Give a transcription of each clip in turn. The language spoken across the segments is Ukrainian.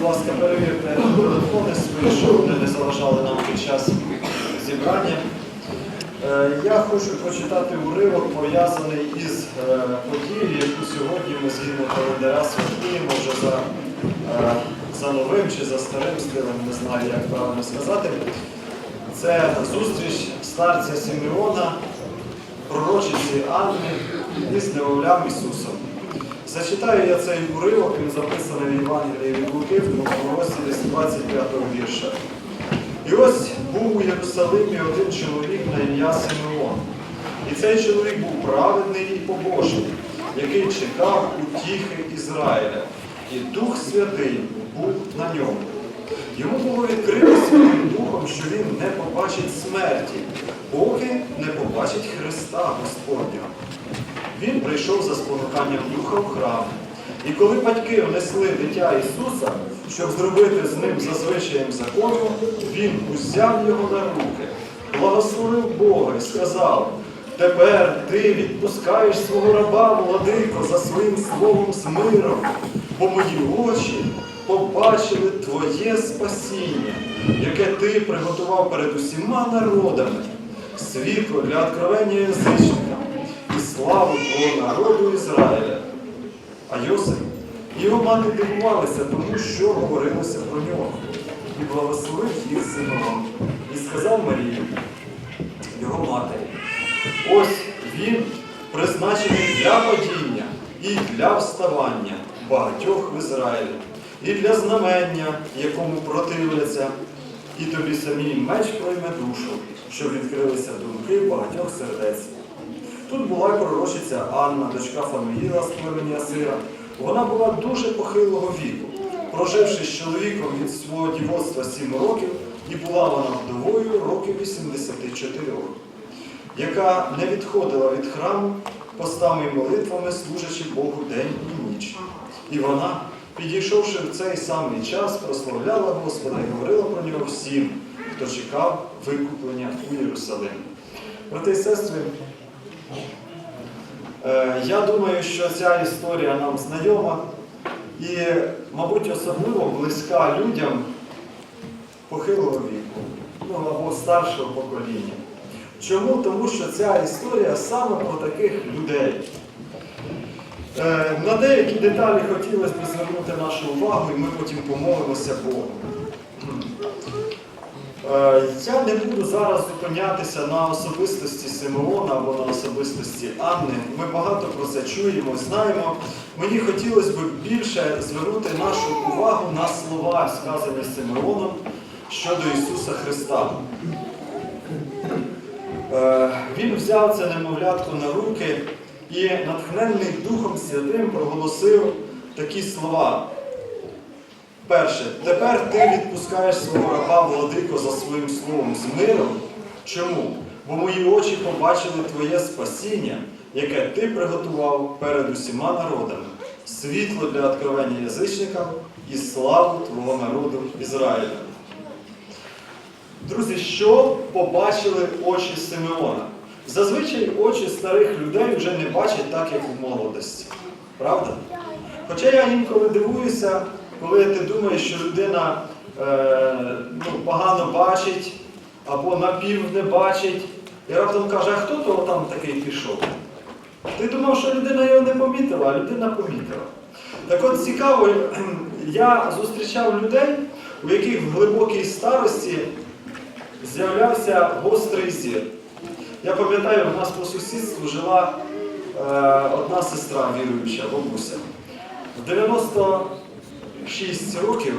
будь ласка, перевірте телефони свої, щоб вони не заважали нам під час зібрання. Е, Я хочу прочитати уривок, пов'язаний із е, подією, яку сьогодні ми згідно календаря святкуємо вже за, е, за новим чи за старим стилем, не знаю, як правильно сказати. Це зустріч старця Симеона, пророчиці Анни із немовлям Ісусом. Зачитаю я цей уривок, він записаний в Євангелії від Луки в другому розділі з 25 вірша. І ось був у Єрусалимі один чоловік на ім'я Симеон. І цей чоловік був праведний і побожний, який чекав утіхи Ізраїля. І Дух Святий був на ньому. Йому було відкрито Святим Духом, що він не побачить смерті, поки не побачить Христа Господнього. Він прийшов за спонуканням Духа в храм. І коли батьки внесли дитя Ісуса, щоб зробити з ним за звичаєм закону, він узяв його на руки, благословив Бога і сказав, тепер ти відпускаєш свого раба, владико, за своїм словом з миром, бо мої очі побачили Твоє спасіння, яке ти приготував перед усіма народами, світло для откровення язичникам і славу Твого народу Ізраїля. А Йосип і його мати дивувалися тому, що говорилося про нього, і благословив їх Симеон, і сказав Марії, його матері, ось він призначений для падіння і для вставання багатьох в Ізраїлі, і для знамення, якому противляться, і тобі самій меч пройме душу, щоб відкрилися думки багатьох сердець. Тут була й пророчиця Анна, дочка Фануїла з племені. Вона була дуже похилого віку, проживши з чоловіком від свого дівоцтва 7 років, і була вона вдовою років 84, яка не відходила від храму постами і молитвами, служачи Богу день і ніч. І вона, підійшовши в цей самий час, прославляла Господа і говорила про нього всім, хто чекав викуплення у Єрусалимі. Брати і сестри, Я думаю, що ця історія нам знайома і, мабуть, особливо близька людям похилого віку, ну або старшого покоління. Чому? Тому що ця історія саме про таких людей. Е, На деякі деталі хотілося б звернути нашу увагу, і ми потім помолимося Богу. Е, Я не буду зараз зупинятися на особистості Симеона або на особистості Анни. Ми багато про це чуємо, знаємо. Мені хотілося б більше звернути нашу увагу на слова, сказані Симеоном щодо Ісуса Христа. Е, Він взяв це немовлятко на руки і, натхненний Духом Святим, проголосив такі слова. Перше, тепер ти відпускаєш свого раба владико за своїм словом з миром. Чому? Бо мої очі побачили Твоє спасіння, яке ти приготував перед усіма народами, світло для откровення язичникам і славу Твого народу Ізраїля. Друзі, що побачили очі Симеона? Зазвичай очі старих людей вже не бачать так, як у молодості. Правда? Хоча я інколи дивуюся, коли ти думаєш, що людина е, ну, погано бачить або напів не бачить, і раптом каже, а хто то там такий пішов? Ти думав, що людина його не помітила, а людина помітила. Так от цікаво, я зустрічав людей, у яких в глибокій старості з'являвся гострий зір. Я пам'ятаю, у нас по сусідству жила е, одна сестра віруюча, бабуся. В 96 років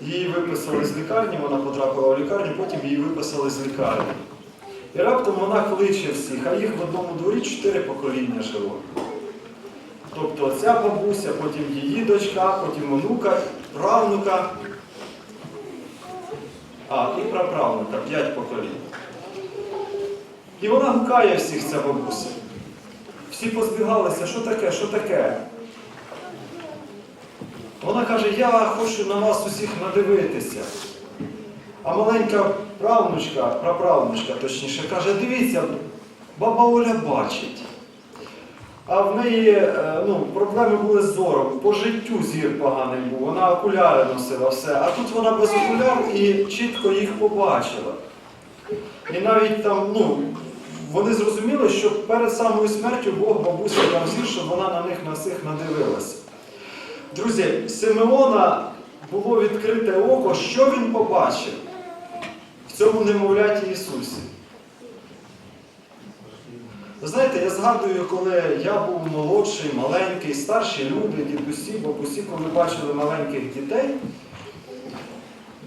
її виписали з лікарні, вона потрапила в лікарню, потім її виписали з лікарні. І раптом вона кличе всіх, а їх в одному дворі чотири покоління жило. Тобто ця бабуся, потім її дочка, потім онука, правнука, а, і праправнука, п'ять поколінь. І вона гукає всіх ця бабуся. Всі позбігалися, що таке, що таке. Вона каже, я хочу на вас усіх надивитися. А маленька правнучка, праправнучка точніше, каже, дивіться, баба Оля бачить. а в неї е, ну, проблеми були з зором. По життю зір поганий був. Вона окуляри носила все. А тут вона без окуляр і чітко їх побачила. І навіть там, ну, вони зрозуміли, що перед самою смертю Бог бабусі дав зір, щоб вона на них на всіх надивилася. Друзі, Симеона було відкрите око, що він побачив в цьому немовляті Ісусі. Ви знаєте, я згадую, коли я був молодший, маленький, старші люди, дідусі, бабусі, коли бачили маленьких дітей,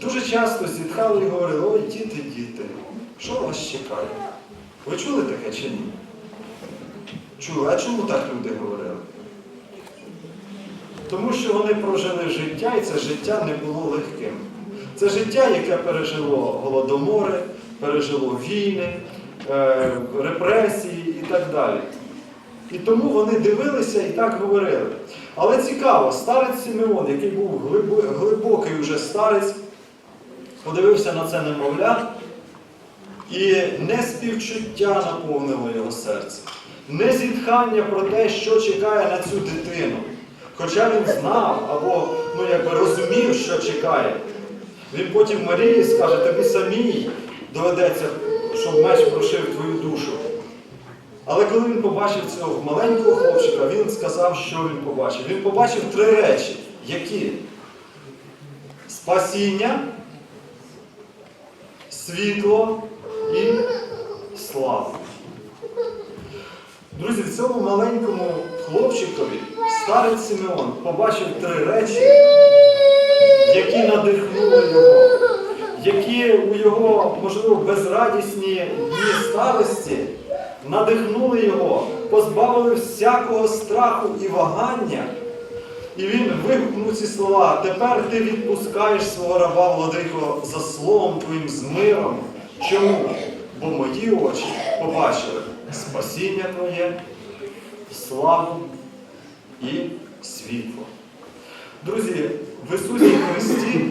дуже часто зітхали і говорили, ой, діти, діти, що вас чекає? Ви чули таке чи ні? Чули. А чому так люди говорили? Тому що вони прожили життя, і це життя не було легким. Це життя, яке пережило голодомори, пережило війни, е, репресії і так далі. І тому вони дивилися і так говорили. Але цікаво, старець Симеон, який був глибокий уже старець, подивився на це немовля, і не співчуття наповнило його серце, не зітхання про те, що чекає на цю дитину. Хоча він знав або ну, якби розумів, що чекає. Він потім Марії скаже, тобі самій доведеться, щоб меч прошив твою душу. Але коли він побачив цього маленького хлопчика, він сказав, що він побачив. Він побачив три речі. Які? Спасіння, світло і славу. Друзі, в цьому маленькому хлопчикові старець Симеон побачив три речі, які надихнули його, які у його, можливо, безрадісні дні старості надихнули його, позбавили всякого страху і вагання. І він вигукнув ці слова, тепер ти відпускаєш свого раба владико за словом твоїм з миром. Чому? Бо мої очі побачили спасіння Твоє, славу і світло. Друзі, в Ісусі Христі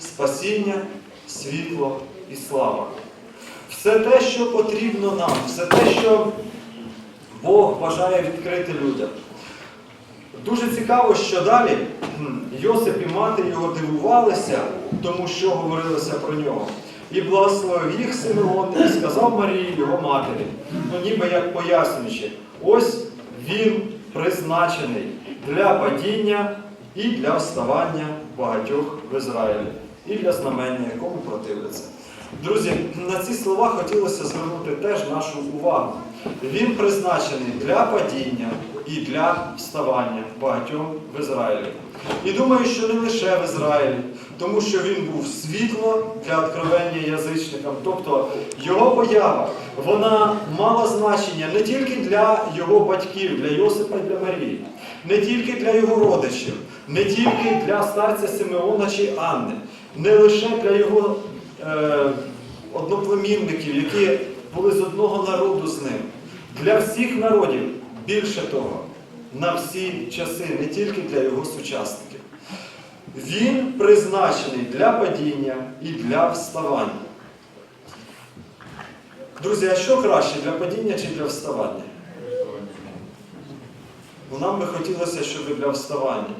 спасіння, світло і слава. Все те, що потрібно нам, все те, що Бог бажає відкрити людям. Дуже цікаво, що далі Йосип і мати його дивувалися, тому що говорилося про нього. І благословив їх Симеон і сказав Марії, його матері, ну ніби як пояснюючи, ось він призначений для падіння і для вставання багатьох в Ізраїлі, і для знамення, якому противляться. Друзі, на ці слова хотілося звернути теж нашу увагу. Він призначений для падіння і для вставання багатьом в Ізраїлі. І думаю, що не лише в Ізраїлі, тому що він був світло для откровення язичникам. Тобто його поява, вона мала значення не тільки для його батьків, для Йосипа і для Марії, не тільки для його родичів, не тільки для старця Симеона чи Анни, не лише для його е, одноплемінників, які були з одного народу з ним, для всіх народів, більше того, на всі часи, не тільки для його сучасників. Він призначений для падіння і для вставання. Друзі, а що краще для падіння чи для вставання? Нам би хотілося, щоб для вставання.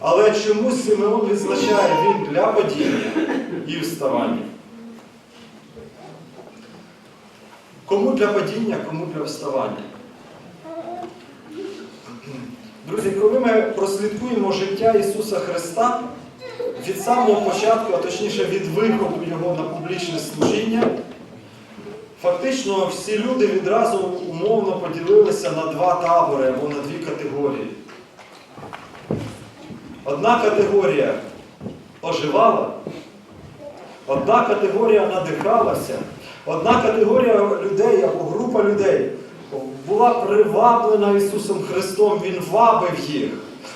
Але чомусь Симеон відзначає він для падіння і вставання. Кому для падіння, кому для вставання? Друзі, коли ми прослідкуємо життя Ісуса Христа від самого початку, а точніше від виходу Його на публічне служіння, фактично всі люди відразу умовно поділилися на два табори або на дві категорії. Одна категорія оживала, одна категорія надихалася, одна категорія людей або група людей була приваблена Ісусом Христом, Він вабив їх.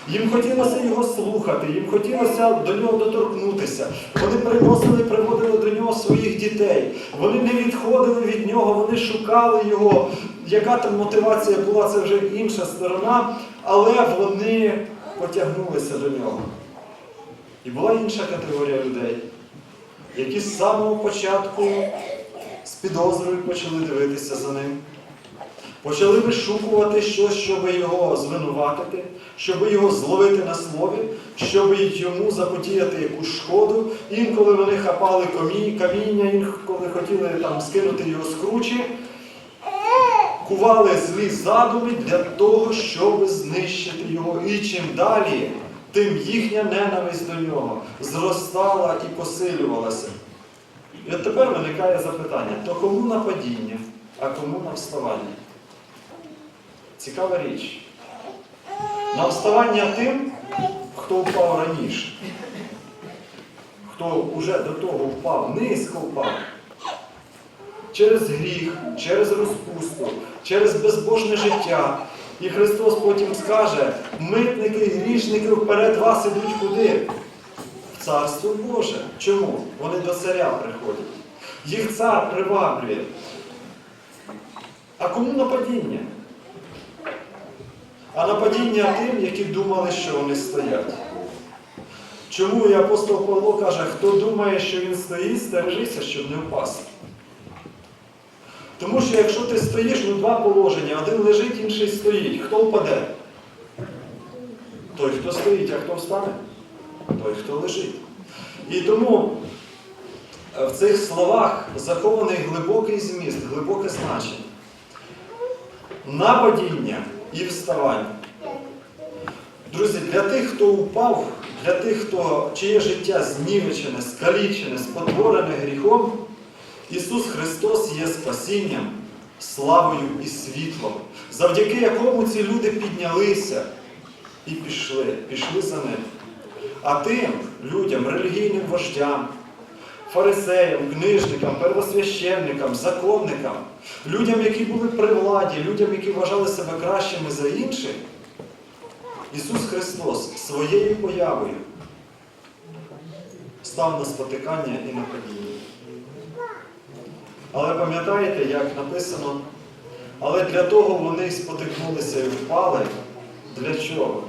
Їм хотілося його слухати, їм хотілося до нього доторкнутися. Вони приносили, приводили до нього своїх дітей. Вони не відходили від нього, вони шукали його. Яка там мотивація була, це вже інша сторона, але вони потягнулися до нього. І була інша категорія людей, які з самого початку з підозрою почали дивитися за ним. почали вишукувати щось, щоб його звинуватити, щоб його зловити на слові, щоб йому заподіяти якусь шкоду. Інколи вони хапали каміння, інколи хотіли там скинути його з кручі, кували злі задуми для того, щоб знищити його. І чим далі, тим їхня ненависть до нього зростала і посилювалася. І от тепер виникає запитання: то кому на падіння, а кому на вставання? Цікава річ. На вставання тим, хто впав раніше, хто вже до того впав, низько впав. Через гріх, через розпусту, через безбожне життя. І Христос потім скаже, митники і грішники вперед вас ідуть куди? Царство Боже. Чому? Вони до царя приходять. Їх цар приваблює. А кому нападіння? А нападіння тим, які думали, що вони стоять. Чому і апостол Павло каже, хто думає, що він стоїть, стережися, щоб не впасти. Тому що якщо ти стоїш, ну два положення, один лежить, інший стоїть. Хто впаде? Той, хто стоїть, а хто встане? Той, хто лежить. І тому е, в цих словах захований глибокий зміст, глибоке значення. Нападіння і вставання. Друзі, для тих, хто упав, для тих, хто, чиє життя знівечене, скалічене, спотворене гріхом, Ісус Христос є спасінням, славою і світлом, завдяки якому ці люди піднялися і пішли, пішли за ним. А тим людям, релігійним вождям, фарисеям, книжникам, первосвященникам, законникам, людям, які були при владі, людям, які вважали себе кращими за інших, Ісус Христос своєю появою став на спотикання і на падіння. Але пам'ятаєте, як написано, але для того вони спотикнулися і впали. Для чого?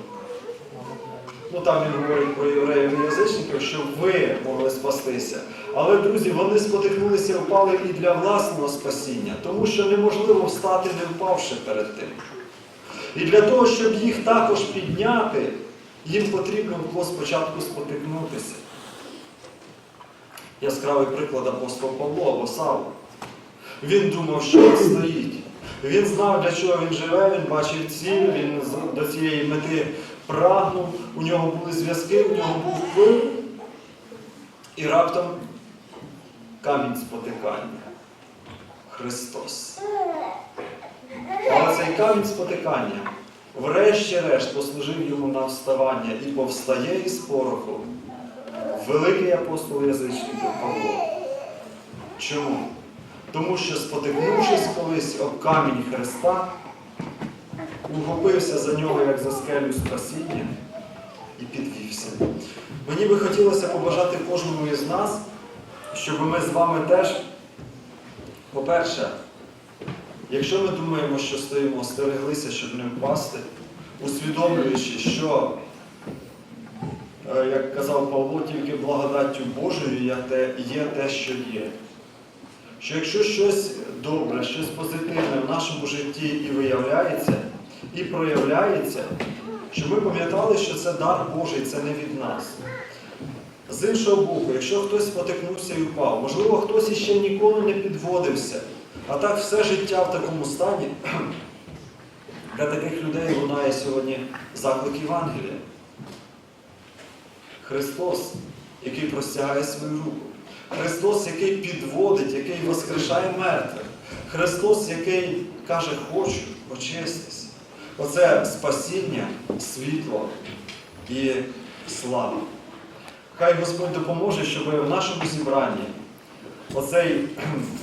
Ну там він говорить про євреїв і язичників, щоб ви могли спастися. Але, друзі, вони спотикнулися впали і для власного спасіння, тому що неможливо встати, не впавши перед тим. І для того, щоб їх також підняти, їм потрібно було спочатку спотикнутися. Яскравий приклад апостол Павло або Савло. Він думав, що він стоїть. Він знав, для чого він живе, він бачив ціль, він до цієї мети прагнув, у нього були зв'язки, у нього був вплив. І раптом камінь спотикання. Христос. Але цей камінь спотикання, врешті-решт, послужив йому на вставання і повстає із пороху великий апостол язичників Павло. Чому? Тому що, спотикнувшись колись об камінь Христа, ухопився за нього, як за скелю спасіння, і підвівся. Мені би хотілося побажати кожному із нас, щоб ми з вами теж, по-перше, якщо ми думаємо, що стоїмо, стереглися, щоб не впасти, усвідомлюючи, що, е, як казав Павло, тільки благодаттю Божою є те, є те, що є. Що якщо щось добре, щось позитивне в нашому житті і виявляється, і проявляється, щоб ми пам'ятали, що це дар Божий, це не від нас. З іншого боку, якщо хтось спотикнувся і впав, можливо, хтось іще ніколи не підводився, а так все життя в такому стані, для таких людей лунає сьогодні заклик Євангелія. Христос, який простягає свою руку. Христос, який підводить, який воскрешає мертвих. Христос, який каже, хочу, очистись. Оце спасіння, світло і слава. Хай Господь допоможе, щоб в нашому зібранні оцей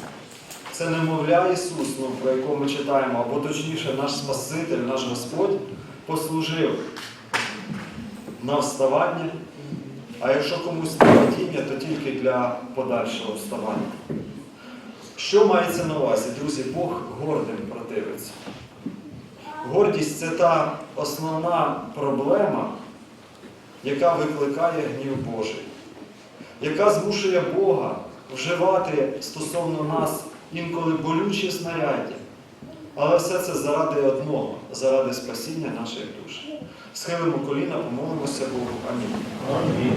це немовля Ісус, ну, про якого ми читаємо, або точніше, наш Спаситель, наш Господь послужив на вставання. А якщо комусь на падіння, то тільки для подальшого вставання. Що мається на увазі? Друзі, Бог гордим противиться. Гордість це та основна проблема, яка викликає гнів Божий, яка змушує Бога вживати стосовно нас інколи болючі снаряддя, Але все це заради одного, заради спасіння наших душ. Схилимо коліна, помолимося Богу. Амінь.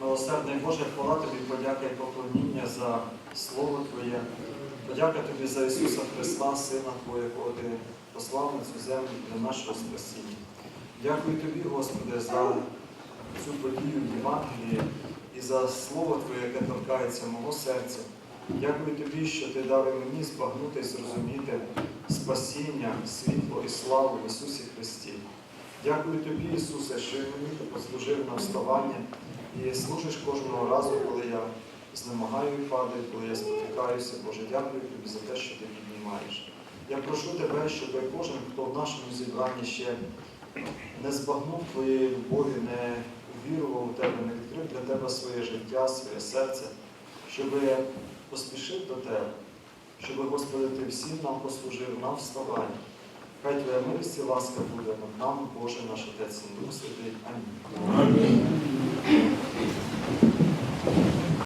Милосердний Боже, хвала тобі, подяка і поклоніння за Слово Твоє. Подяка тобі за Ісуса Христа, Сина Твого, якого ти послав на цю землю для нашого спасіння. Дякую тобі, Господи, за цю подію в Євангелії і за Слово Твоє, яке торкається мого серця. Дякую тобі, що ти дав мені збагнути і зрозуміти спасіння, світло і славу в Ісусі Христі. Дякую тобі, Ісусе, що і мені ти послужив на вставання і служиш кожного разу, коли я знемагаю і падаю, коли я спотикаюся. Боже, дякую тобі за те, що ти піднімаєш. Я прошу тебе, щоб кожен, хто в нашому зібранні ще не збагнув твоєї любові, не увірував у тебе, не відкрив для тебе своє життя, своє серце, щоб поспішив до тебе, щоб, Господи, ти всім нам послужив на вставання. Хай Твоя милість і ласка буде над нам Боже наш Отець і Дух Святий. Амінь. Амінь.